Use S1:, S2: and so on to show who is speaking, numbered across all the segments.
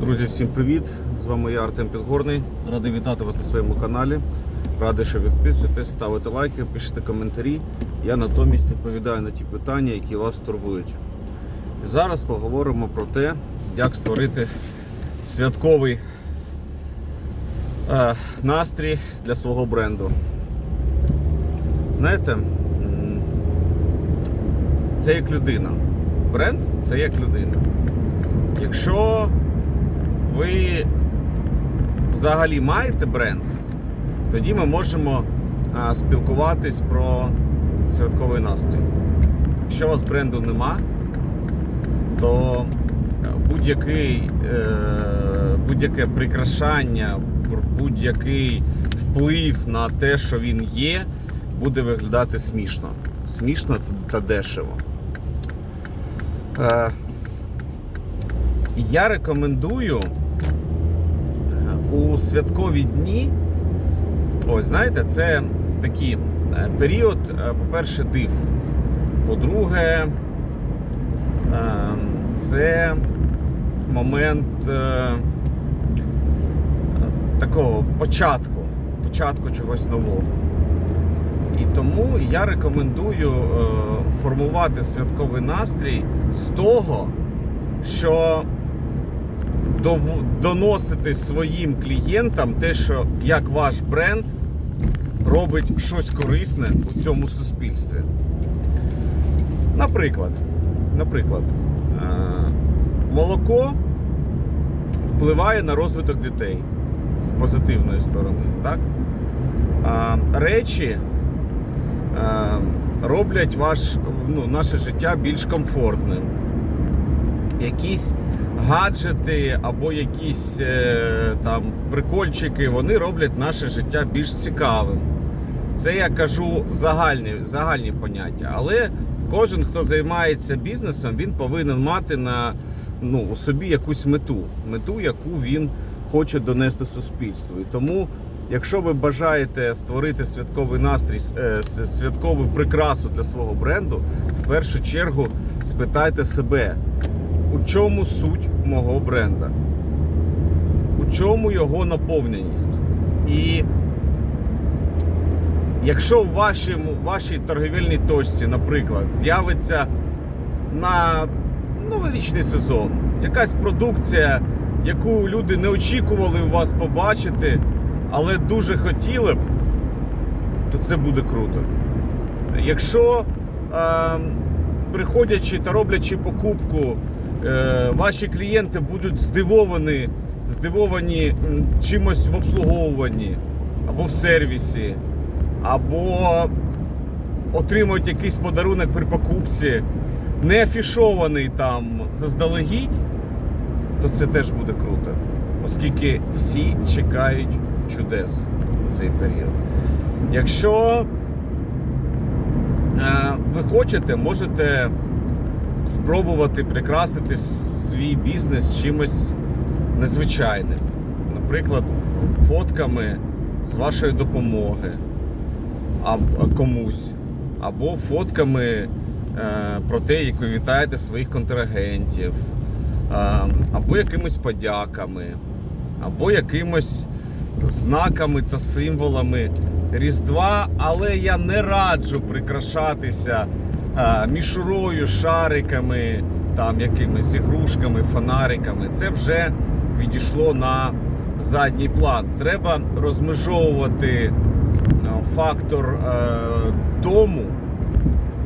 S1: Друзі, всім привіт! З вами я Артем Підгорний. Радий вітати вас на своєму каналі. Радий, що підписуєтесь, ставите лайки, пишете коментарі. Я натомість відповідаю на ті питання, які вас турбують. І зараз поговоримо про те, як створити святковий е, настрій для свого бренду. Знаєте, це як людина. Бренд це як людина. Якщо ви взагалі маєте бренд, тоді ми можемо а, спілкуватись про святковий настрій. Якщо у вас бренду нема, то будь-який, е, будь-яке прикрашання, будь-який вплив на те, що він є, буде виглядати смішно. Смішно та дешево. Е, я рекомендую е, у святкові дні. Ось, знаєте, це такий е, період, е, по-перше, див. По-друге, е, це момент такого початку, початку чогось нового. І тому я рекомендую формувати святковий настрій з того, що доносити своїм клієнтам те, що як ваш бренд робить щось корисне у цьому суспільстві. Наприклад, наприклад, е, молоко впливає на розвиток дітей з позитивної сторони. Так? Речі е, роблять ваш, ну, наше життя більш комфортним. Якісь гаджети або якісь е, там прикольчики, вони роблять наше життя більш цікавим. Це я кажу загальні, загальні поняття. Але кожен, хто займається бізнесом, він повинен мати на ну, у собі якусь мету, мету, яку він хоче донести суспільству. І тому, якщо ви бажаєте створити святковий настрій, е, святкову прикрасу для свого бренду, в першу чергу спитайте себе, у чому суть мого бренда, у чому його наповненість. І якщо в вашому, вашій торгівельній точці, наприклад, з'явиться на новорічний сезон якась продукція, яку люди не очікували у вас побачити, але дуже хотіли б, то це буде круто. Якщо е, приходячи та роблячи покупку, ваші клієнти будуть здивовані, здивовані чимось в обслуговуванні або в сервісі, або отримують якийсь подарунок при покупці, не афішований там заздалегідь, то це теж буде круто. Оскільки всі чекають чудес в цей період. Якщо е, ви хочете, можете спробувати прикрасити свій бізнес чимось незвичайним. Наприклад, фотками з вашої допомоги комусь, або фотками е, про те, як ви вітаєте своїх контрагентів, е, або якимись подяками, або якимось знаками та символами Різдва, але я не раджу прикрашатися мішурою, шариками, там якимись ігрушками, фонариками. Це вже відійшло на задній план. Треба розмежовувати фактор е, дому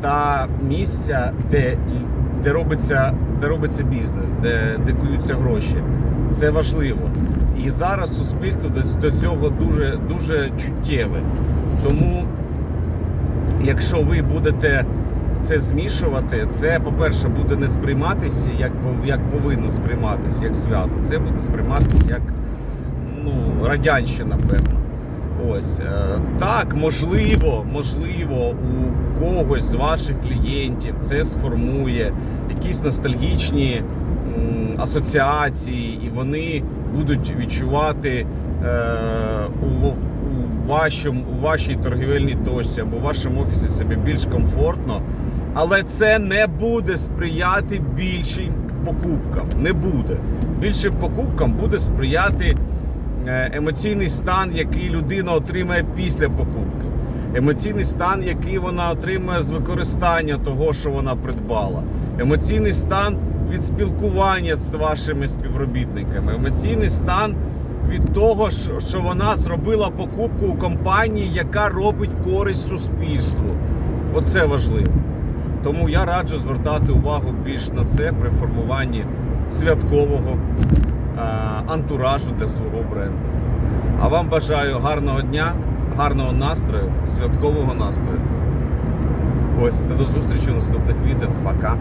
S1: та місця, де, де, робиться, де робиться бізнес, де, де куються гроші. Це важливо. І зараз суспільство до цього дуже, дуже чуттєве. Тому, якщо ви будете це змішувати, це, по-перше, буде не сприйматися, як, як повинно сприйматися, як свято. Це буде сприйматися як ну, радянщина, певно. Ось е, так, можливо, можливо, у когось з ваших клієнтів це сформує якісь ностальгічні асоціації, і вони будуть відчувати е, вашому, у вашій торгівельній точці або у вашому офісі себе більш комфортно, але це не буде сприяти більшій покупкам. Не буде. Більше покупкам буде сприяти е, емоційний стан, який людина отримає після покупки. Емоційний стан, який вона отримує з використання того, що вона придбала. Емоційний стан від спілкування з вашими співробітниками. Емоційний стан від того, що- вона зробила покупку у компанії, яка робить користь суспільству. Оце важливо. Тому я раджу звертати увагу більш на це при формуванні святкового е, антуражу для свого бренду. А вам бажаю гарного дня, гарного настрою, святкового настрою. Ось до зустрічі у наступних відео. Пока.